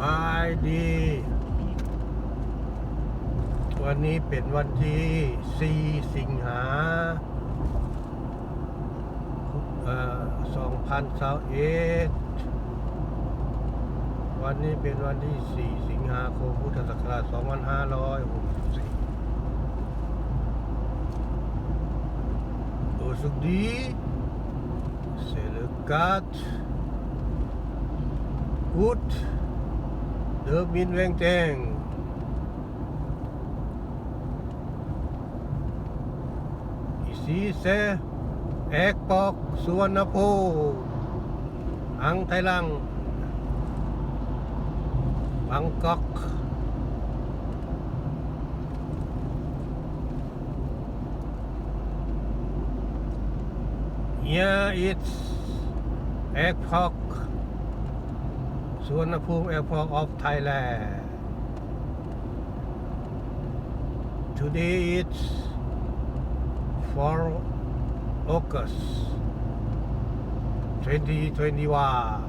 บายดี วันนี้เป็นวันที่ 4 สิงหาเอ่อ2021วันนี้เป็นวันที่ 4 สิงหาคมพุทธศักราช2564รู้สึกดีเ được biên ven trang Ici c'est Airport Suvarnabhumi Ang Thái Lan, Bangkok. Yeah it's Airport สวนภูมิ Airport of Thailand Today it's 4 August 2021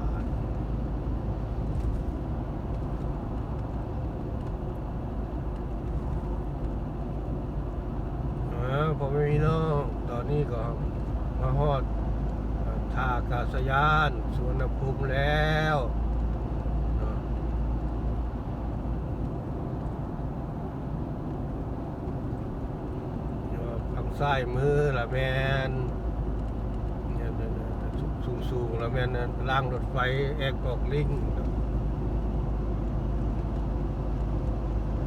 ผมไม่มีน้อง ตอนนี้ก็มาฮอดท่าอากาศยานสวนภูมิแล้วเนาะอยู่ทาง ซ้ายมือละแมนเนี่ยสูงสูงๆละแมนล่างรถไฟแอกออกลิง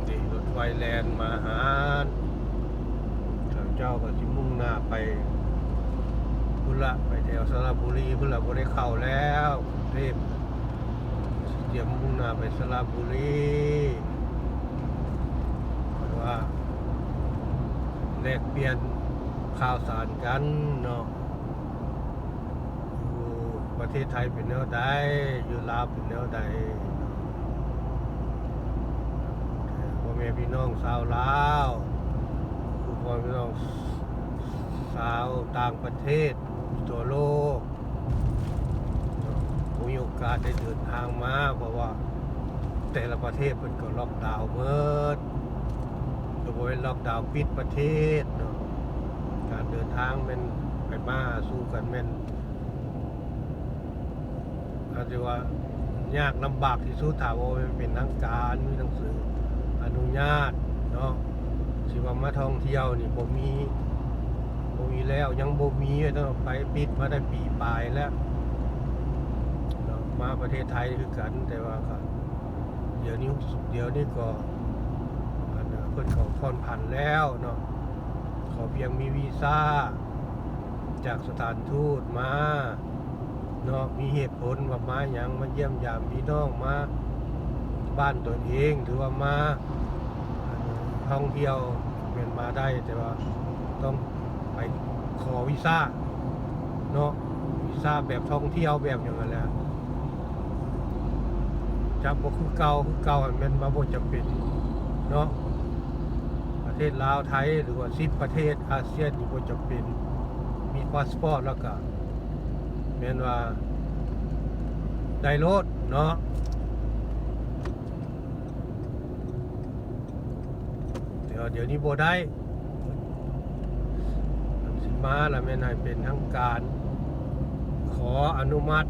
นี่รถไฟแลนมาหาทาเจ้าก็จิมุ่งหน้าไปพุละไปแถวสระบุรีพุละบ่ได้เข้าแล้วกรุงเทพเตรียมมุ่งหน้าไปสระบุรีว่าแลกเปลี่ยน ข่าวสารกันเนาะอยู่ประเทศไทยเป็นแนวใดอยู่ลาวเป็นแนวใดพ่อแม่พี่น้องชาวลาวคือพ่อแม่พี่น้องสาวต่างประเทศทั่วโลกมีโอกาสได้เดินทางมาเพราะว่าแต่ละประเทศมันก็ล็อกดาวน์เมิดก็บ่เป็นล็อกดาวน์ปิดประเทศเนาะ เดินทางเป็นไปมาสู้กันแม่นอาจจะว่ายากลำบากที่สุดถามว่าเป็นทางการมีหนังสืออนุญาตเนาะสิว่ามาท่องเที่ยวนี่บ่มีบ่มีแล้วยังบ่มีต้องไปปิดมาได้ปีปลายแล้วมาประเทศไทยคือกันแต่ว่าก็เดี๋ยวนี้เดี๋ยวนี้ก็อันน่ะเพิ่นเขาผ่อนผันแล้วเนาะ เพียงมีวีซ่า จากสถานทูตมาเนาะมีเหตุผลว่ามาหยังมาเยี่ยมยามพี่น้องมาบ้านตัวเองหรือว่ามาท่องเที่ยวเป็นมาได้แต่ว่าต้องไปขอวีซ่าเนาะวีซ่าแบบท่องเที่ยวแบบอย่างนั้นแหละจับบ่คือเก่าคือเก่าอันแม่นมาบ่จำเป็นเนาะ ประเทศลาวไทยหรือว่า10ประเทศอาเซียนนี่บ่จำเป็นมีพาสปอร์ตแล้วก็แม่นว่าได้รถเนาะเดี๋ยวเดี๋ยวนี้โบได้มันสิมาแล้วแม่นให้เป็นทางการ ขออนุมัติ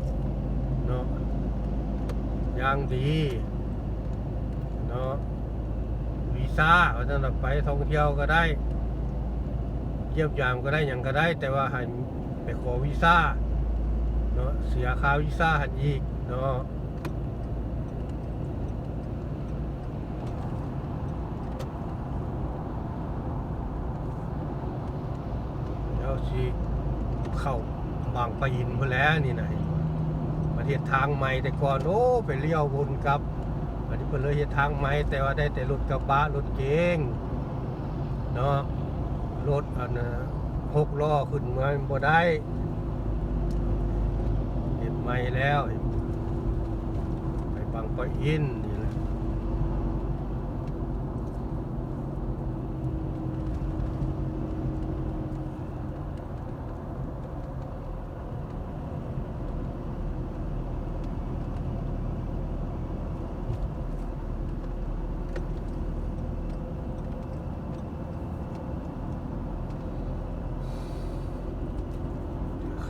เนาะอย่างดีเนาะ ซ่าว่าจะไปท่องเที่ยวก็ได้เยี่ยมยามก็ได้อย่างก็ได้ แต่ว่าให้ไปขอวีซ่าเนาะเสียค่าวีซ่าหันอีกเนาะเดี๋ยวสิเข้าบางปะอินพอแล้วนี่นะประเทศทางใหม่แต่ก่อนโอ้ไปเลี้ยววนกลับ อันนี้เพิ่นเลยเฮ็ดทางไหม่แต่ว่าได้แต่รถกระบะรถเก๋งเนาะรถอันหกล้อขึ้นมาบ่ได้เห็ดใหม่แล้ว ไปบางปะอิน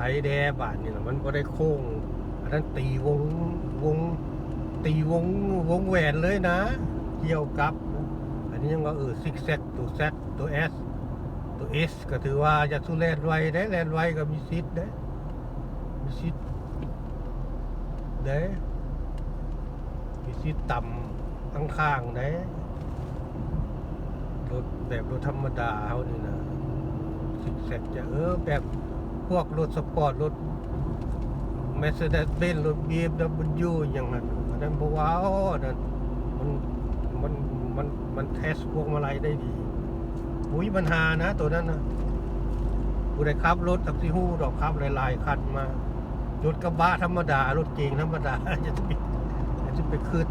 นี่แหละรแดบานนี่นะมันก็ได้โค้งอันนั้นตีวงวง ตีวงวงแหวนเลยนะเกี่ยวกับ อันนี้ยังว่าเออซิกแซกตัวแซตัวเอสตัวเอสก็ถือว่าจะสู้แลนไวได้แลนไวก็มีสิทธิ์ได้มีสิทธิ์ได้มีสิทธิ์ต่ำข้างๆได้รถแบบรถธรรมดาเขานี่นะซิกแซกจะเออแบบ พวกรถสปอร์ตรถเมสเซเดสเบนรถบีเอ็มดับเบิลยูอย่างนั้นอันนั้นเพราะว่าอ๋อนั่นมันมันมันมันเทสพวกมาลัยได้ดีอุ้ยปัญหานะ ตัวนั้นนะผู้ใดขับ รถตักซี่ฮู้ดอกขับหลายๆคันมารถกระบะธรรมดารถเก๋งธรรมดาจะไปจะไปขึ้น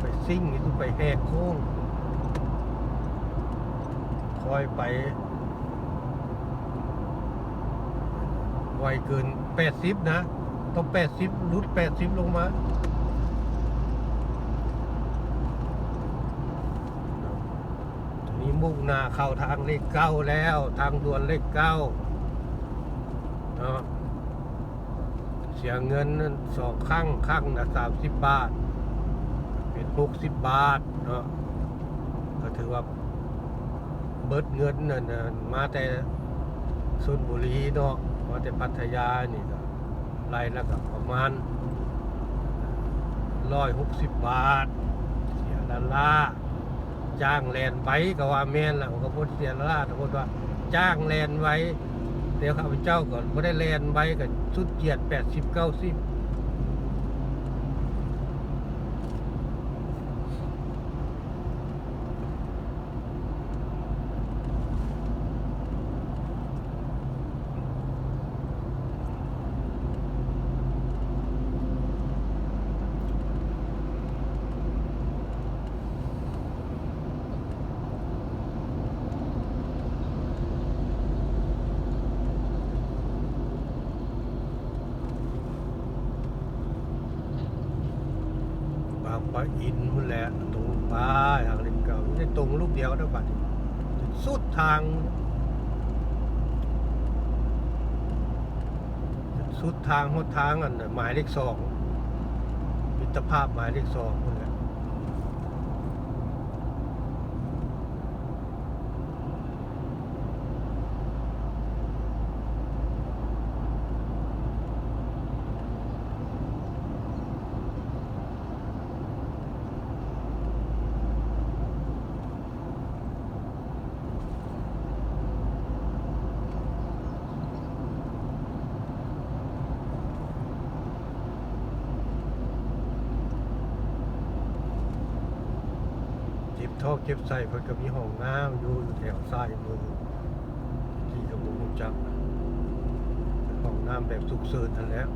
ไปซิ่งจะไปแหกโค้งคอยไป ไวเกิน80นะ ต้อง80รุด80ลงมาทีนี้มุ่งหน้าเข้าทางเลขเก้าแล้ว ทางด่วนเลขเก้าเนาะเสียเงินสองข้างข้างละ30บาท เป็น60บาทเนาะก็ถือว่าเบิดเงินนั่นน่ะมาแต่ชนบุรีเนาะ มาแต่พัทยานี่ก็ไล่แล้วก็ประมาณร้อยหกสิบบาท เสียละล่าจ้างแลนไว้ก็ว่าแม่นละก็พูดเสียละล่าแต่พูดว่าจ้างแลนไว้เดี๋ยวข้าพเจ้าก็ไม่ได้แลนไว้ก็ชุดเกียรติแปดสิบเก้าสิบ พระอินพุ่นแหละตรงไป้าทางเลนเก่าไม่ได้ตรงลูกเดียวนะบัดสุดทาง สุดทางหดทางอันน่ะหมายเลขสองมิตรภาพหมายเลขสอง ท่อเก็บใส่เพิ่นก็มีห้องน้ำอยู่อยู่แถวซ้ายมือที่กระบุงจักห้องน้ำแบบสุกเสริญทันแหล้ว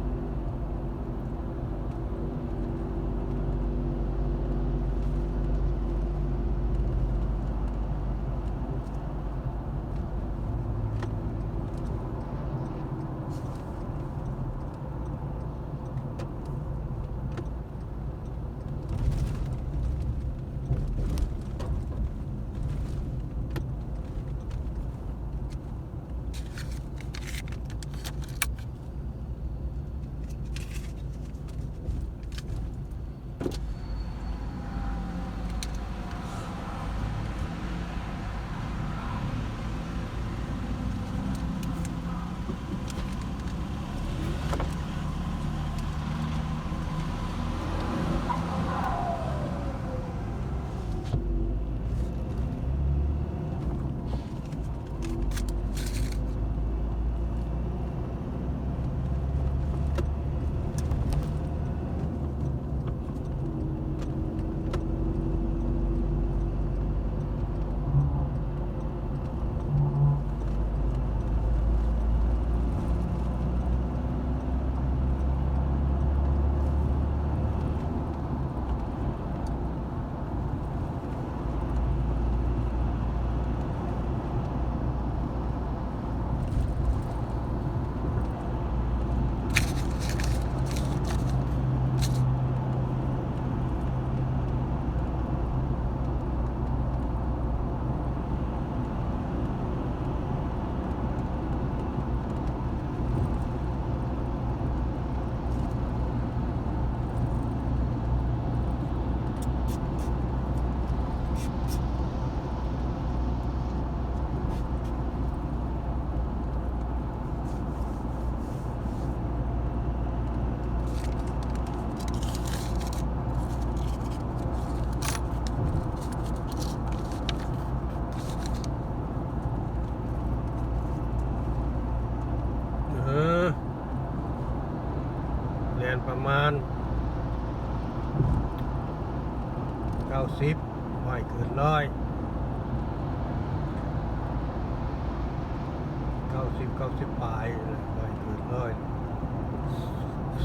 ประมาณเก้าสิบไม่เกินร้อยเก้าสิบเก้าสิบปลายไม่เกินร้อย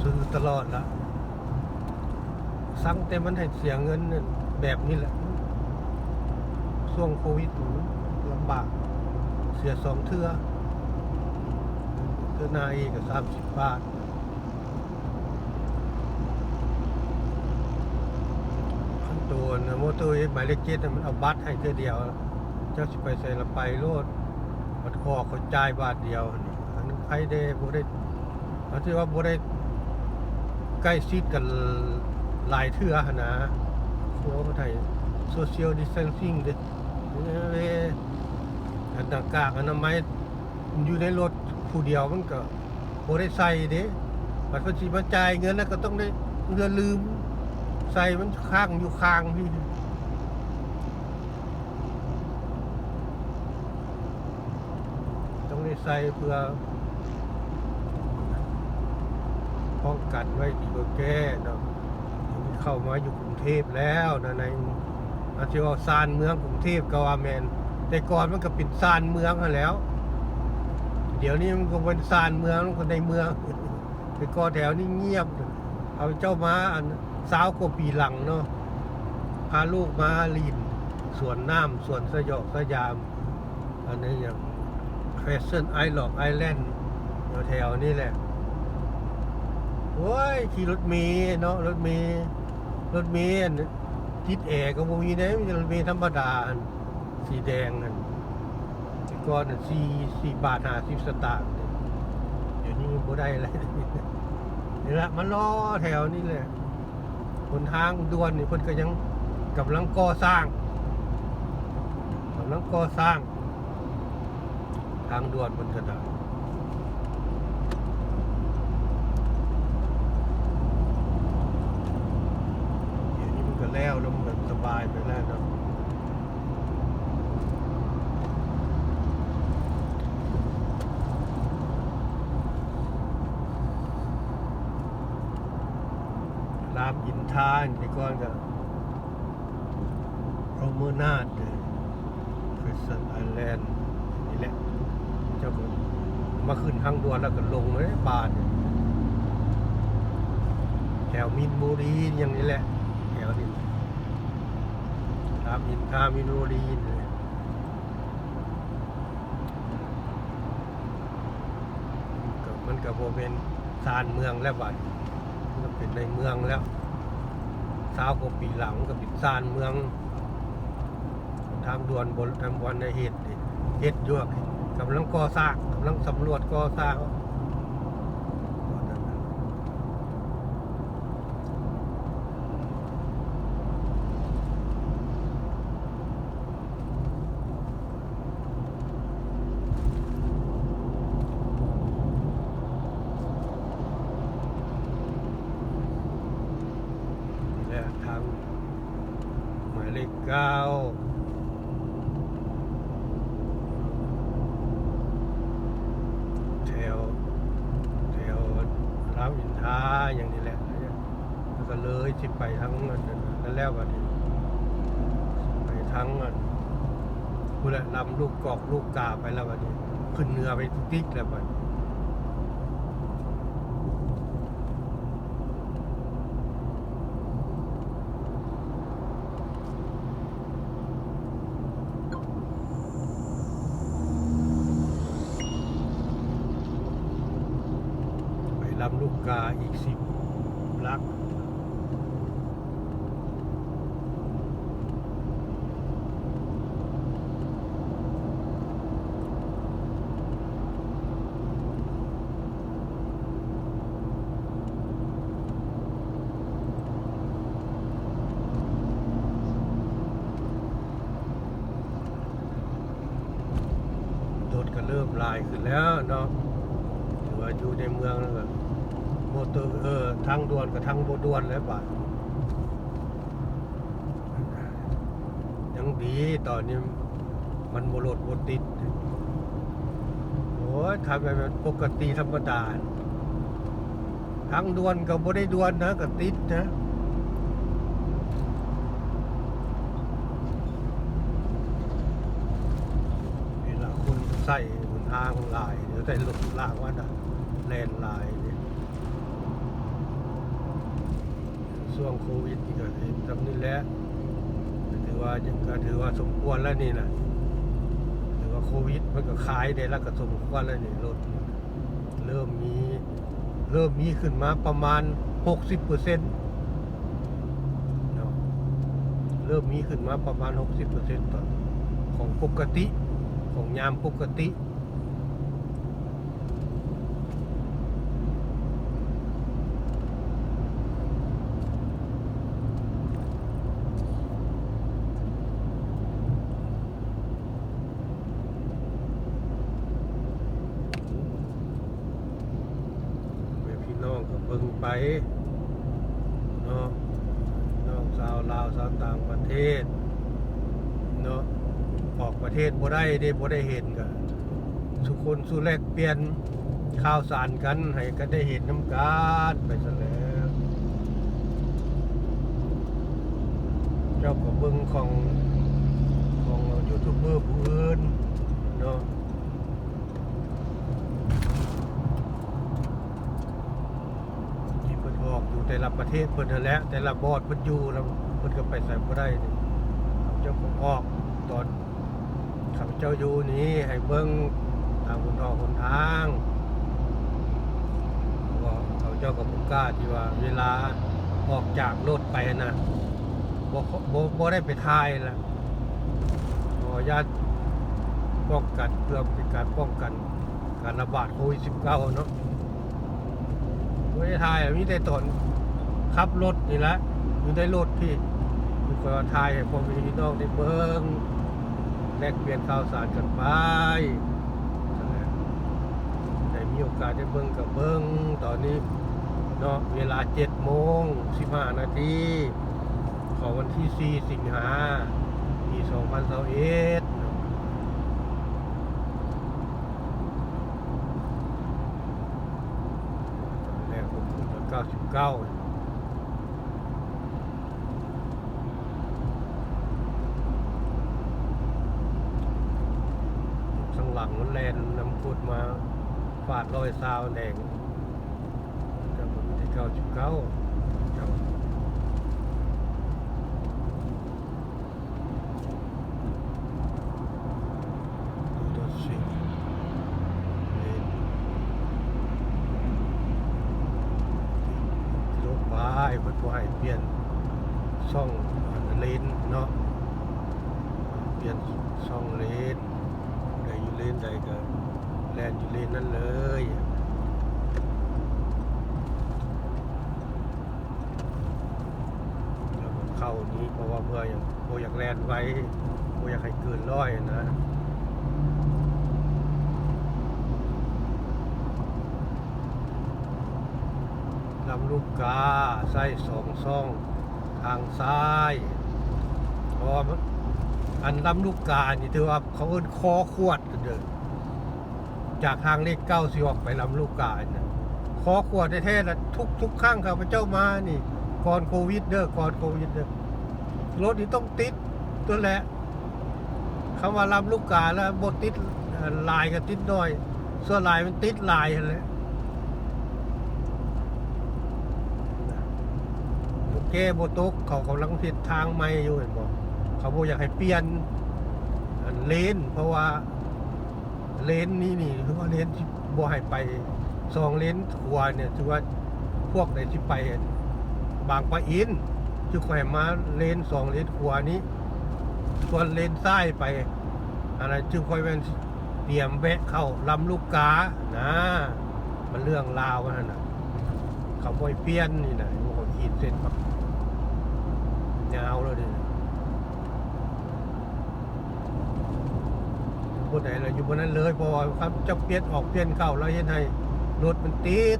ซื้อตลอดละสั่งแต่มันให้เสียเงินแบบนี้แหละช่วงโควิดลำบาก เสียสองเทื่อเทือนาอีกก็สามสิบบาท ขั้น ตัวนมอเตอร์หมายเลขเจ็ดน่ะมันเอาบัตรให้เทื่อเดียว เจ้าสิไปใส่ละไปโลดบัดคอเขาจ่ายบาทเดียวอันนั้นใครได้บ่ได้อันที่ว่าบ่ได้ใกล้ชิดกันหลายเทื่อหั้นนะเพว่ามันไทยโซเชียลดิส a ทนซิ่งเด้เอ้ยอันต่างกากอนามัยอยู่ในรถผู้เดียวมันก็บ่ได้ใส่เด้บัดเพิ่นสิมาจ่ายเงินแล้วก็ต้องได้เงินลืม ใส่มันข้างอยู่ข้างพี่ต้องได้ใส่เพื่อป้องกันไว้ดีกว่าแก้เนาะเข้ามาอยู่กรุงเทพแล้วนะในอาจจะว่าซานเมืองกรุงเทพก็ว่าแมนแต่ก่อนมันก็เป็นซานเมืองกันแล้ว เดี๋ยวนี้มันก็เป็นซานเมืองมันก็ในเมืองแต่ก่อนแถวนี้เงียบ เอาเจ้ามาอัน สาวกว่าปีหลังเนาะพาลูกมาลีนสวนน้ำสวนสยอกสยาม อันนี้อย่างแฟชั่นไอหลอกไอแลนด์แถวๆนี่แหละโอ้ยขี่รถเมล์เนาะรถเมล์รถเมล์นิดแอร์ก็บ่มีนะมีรถเมล์ธรรมดาสีแดงอันแต่ก่อนสี่สี่บาทห้าสิบสตางค์เดี๋ยวนี้บ่ได้เลยนี่ละมันรอแถวนี้แหละ บนทางด่วนนี่เพิ่นก็ยังกำลังก่อสร้างกำลังก่อสร้าง ทางด่วนบนก็ไดาเดี๋ยวนี้มันก็แล้วแล้วมันก็สบายไปแล้วเนาะรามอินทาแต่ก่อนก็โรมนาดคริสตันไอแลนด์นี่แหละ เจ้าก็มาขึ้นทางด่วนแล้วก็ลงเลยบาทแถวมินบุรีอย่างนี้แหละแถวนี้รามอินทามินบุรีนี่แหละก็มันก็บ่เป็นซานเมืองแล้วบัด มันก็เป็นในเมืองแล้วสาวกว่าปีหลังก็เป็นซานเมือง ทางด่วนบนทางวันในเหตุเหตุยวกกำลังก่อสร้างกำลังสำรวจก่อสร้างนี่แหละทางหมาย เลขเก้าแถวแถวรามอินทาอย่างนี้แหละแล้วก็เลยที่ไปทั้งนั้นนั่นแล้วบัดนี้ไปทั้งนั้นพูแหละลำลูกกอกลูกกาไปแล้วบัดนี้ ขึ้นเหนือไปติ๊กแล้วบัดไปลำลูกกาอีกสิบลัก รถก็เริ่มลายขึ้นแล้วเนาะถือว่าอยู่ในเมืองแล้วก็โมเตอร์เออทางด่วนกับทางโบ ด่วนแล้วบาดยังดีตอนนี้มันโมรถโมติด โอ้ยทำไปมันปกติธรรมดาทางด่วนก็บ่ได้ด่วนนะก็ติดนะเวลาคนใส่หนทางลายเดี๋ยวใส่รถลากว่าน่ะแลนลายเนี่ย ช่วงโควิดนี่ก็เห็นทำนี่แหละก็ถือว่าก็ถือว่าสมควรแล้วนี่นะถือว่าโควิดมันก็ขายได้แล้วก็สมควรแล้วนี่รถเริ่มมีเริ่มมีขึ้นมาประมาณ 60เปอร์เซ็นต์เริ่มมีขึ้นมาประมาณ 60เปอร์เซ็นต์ของปกติของยามปกติ เพื่อพี่น้องก็เบิ่ง ไปเนาะน้องสาวลาวสาวต่างประเทศเนาะออกประเทศบ่ได้เด้บ่ได้เห็นก็ทุกคนสู้แลกเปลี่ยนข่าวสารกันให้ก็ได้เห็นน้ำกันไปซะแล้วเจ้าก็เบิ่งของของยูทูบเบอร์ผู้อื่นเนาะ ที่เพิ่นออกอยู่ แต่ละประเทศเพิ่นแหละแต่ละบอร์ดเพิ่นอยู่แล้วเพิ่นก็ไปใส่บ่ได้นี่ข้าพเจ้าก็ออกตอนข้าพเจ้าอยู่นี่ให้เบิ่งทางคนออกคนทางก็ข้าพเจ้าก็บ่กล้าที่ว่าเวลาออกจากรถไปนะบ่บ่บ่ได้ไปถ่ายละขออนุญาตป้องกันเพื่อเป็นการป้องกันการระบาดโควิด19เนาะไม่ได้ถ่ายมีแต่ตอน ขับรถนี่แหละอยู่ในรถพี่มีคนมาถ่ายให้พ่อแม่พี่น้องได้เบิ้งแลกเปลี่ยนข่าวสารกันไปนั่นแหละได้มีโอกาสได้เบิ้งกับเบิ้งตอนนี้เนาะเวลา7โมง15นาทีของวันที่ 4 สิงหาปี2021เนาะแรกผมพูดว่า99 ข้างหลัง มันแลนนำพุดมาฟาดรอยซาวแดงกับผมที่เก้าจุดเก้าเจ้าดูตัวสิเลนรถไฟเปิดไฟเปลี่ยนช่องเลนเนาะเปลี่ยนช่องเลน ใดอยู่เลนใดก็แลนอยู่เลนนั่นเลยแล้วก็เข้า นี้เพราะว่าเพื่ออย่างโออยากแลนไว้โออยากให้เกินร้อยนะลำลูกกาไส้สองซ่อง ทางซ้ายพราะว่ามันอันลำลูกกานี่ถือว่าเขาเอิ้นคอขวดเด้อจากทางเลขเก้าสิออกไปลำลูกกาเนี่ยคอขวดแท้ๆนะทุกทุกครั้งข้าพเจ้ามานี่ก่อนโควิดเด้อก่อนโควิดเด้อ รถนี่ต้องติดตัวแหละคำว่าลำลูกกาแล้วบทติดลายก็ติดน้อย ส่วนลายมันติดลายนั่นแหละโอเคโบตุกเขากำลังผิดทางไม่อยู่เห็นบอกเขาบอกอยากให้เปลี่ยนอันเลน เพราะว่าเลนนี้นี่คือว่าเลนที่บ่ให้ไปสองเลนขวาเนี่ยถือว่าพวกไหนที่ไปบางปะอิน จะคอยมาเลนสองเลนขวานี้ส่วนเลนซ้ายไปอะไรจึงคอยเป็นเตรียมแวะเข้าลำลูกกานะ มันเรื่องราวนั่นนะเขาบ่อยเปลี่ยนนี่นะโอ้โหขีดเส้นแบบยาวเลยดิบนไหนเราอยู่บนนั้นเลยพราะว่าครับจะเปลี่ยนออกเปลี่ยนเข้าแล้วเห็นให้รถมันติด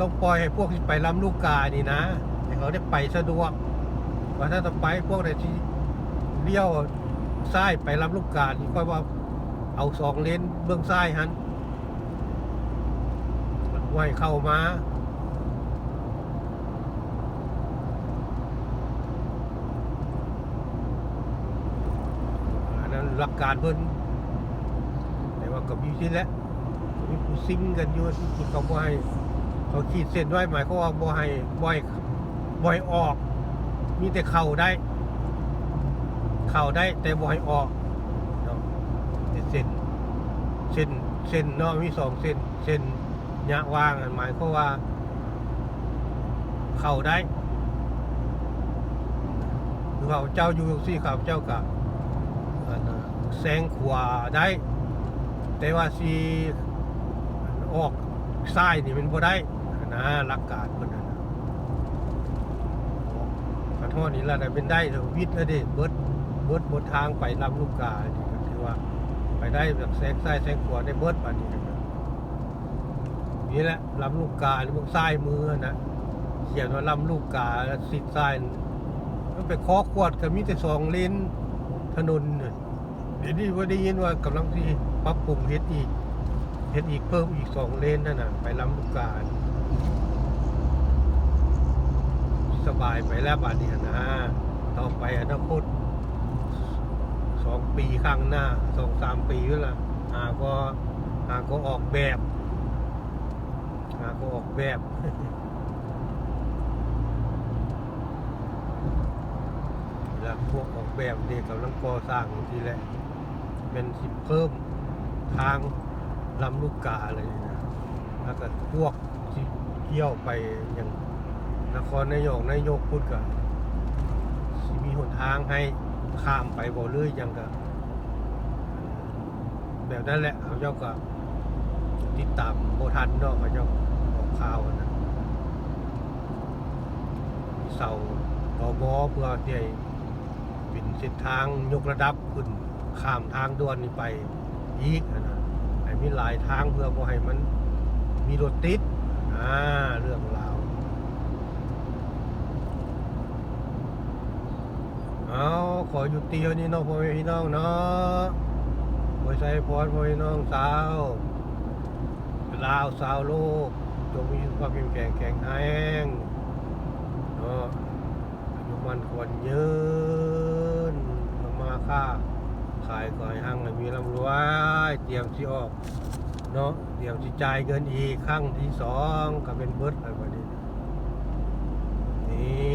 ต้องปล่อยให้พวกที่ไปลำลูกกานี่นะ เราได้ไปสะดวกว่าถ้าจะไปพวกในที่เลี้ยวซ้ายไปรับลูกกาดก็ว่าเอาสองเลนเบื้องซ้ายฮันไหวเข้ามานั่นหลักการเพิ่นแต่ว่ากับมีที่แล้วมีผู้ซิงกันอยู่ที่ดเขาบ่ให้เขาขีดเส้นไว้หมายเขาว่าบ่ให้บ่ให้ บ่ให้ออก มีแต่เข้าได้ เข้าได้แต่บ่ให้ออกเนาะเส้นเส้นเส้นเนาะมีสองเส้นเส้นยะว่างหมายความว่า เข้าได้หรือว่าเจ้าอยู่ซี่ข้าเจ้ากับแซงขวาได้ แต่ว่าสีออกซ้ายนี่มันบ่ได้นะหลักการเพิ่นน่ะนะขอโทษนี่ละได้เป็นได้เถอวิทย์แล้วเด้เบิดเบิดบนทางไปลำลูกกานี่ก็ถือว่า ไปได้แบบแซงซ้ายแซงขวาได้เบิดปานนี้นะครับนี่แหละลำลูกกาหรือพวกซ้ายมือนะเขียนว่าลำลูกกาแล้วสิดซ้ายมันไปเคอขวดก็มีแต่สองเลนถนนเดี๋ยวนี้ว่าได้ยินว่ากำลังที่ปรับปรุงเฮ็ดอีกเฮ็ดอีกเพิ่มอีกสองเลนนั่นน่ะไปลำลูกกา สบายไปแล้วบาดนี้นะต่อไปอนาคตสองปีข้างหน้าสองสามปีแล้วล่ะหาก็หาก็ออกแบบหาก็ออกแบบแล้วพวกออกแบบเด็กกำลังก่อสร้างทีแหละเป็นสิเพิ่มทางลำลูกกาเลยนะแล้วก็พวกที่เที่ยวไปอย่าง นครนายกนายกพูดกับมีหนทางให้ข้ามไปบ่เลยยังกับแบบนั้นแหละเขาเจ้าก็ติดตามโบทันเนาะเขาเจ้าออกข่าวนะเสาต่อบอเพื่อที่ให้เป็นเส้นทางยกระดับขึ้นข้ามทางด่วนนี้ไปอีกนะให้มีหลายทางเพื่อบ่ให้มันมีรถติดอ่าเรื่องราว เอาขออยู่เตียวนี่เน้องพ่อแม่พี่น้องเนาะไว้ใส่พรพ่อแม่พี่น้องสาวลาวสาวโลกจงมีสุขภาพเข้มแข็งแข็งแรงเนาะอายุมันควรยืนทำมาค่าขายก่อยหั่งมีร่ำรวยเตรียมสิออกเนาะเตรียมสิจ่ายเงินอีกครั้งที่สองก็เป็นเบิดอะไรแบบนี้นี่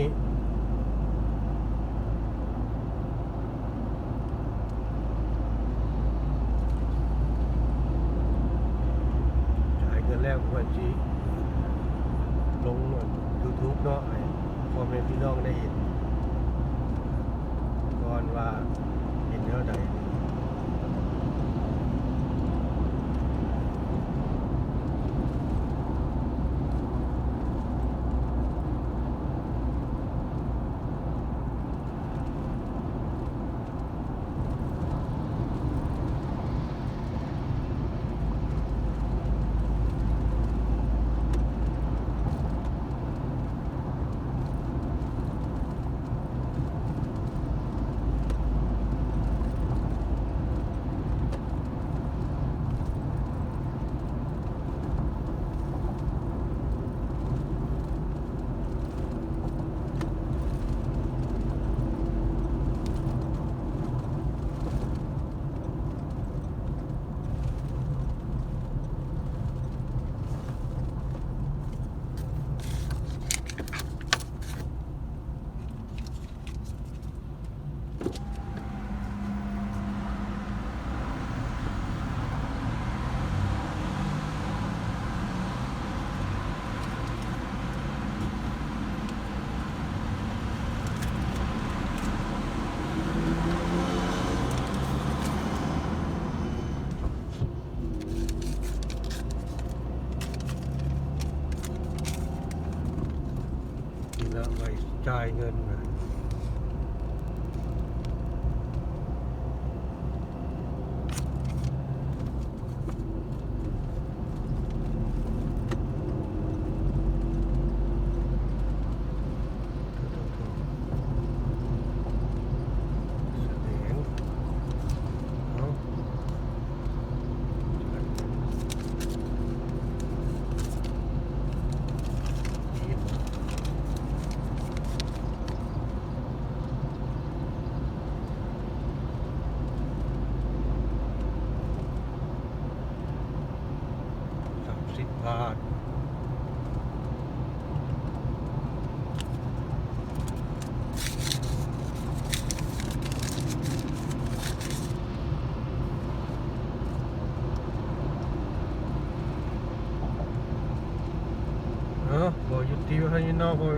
จ่ายเงินนะแสดงเอาจ่ายเงินอีก นาะบ่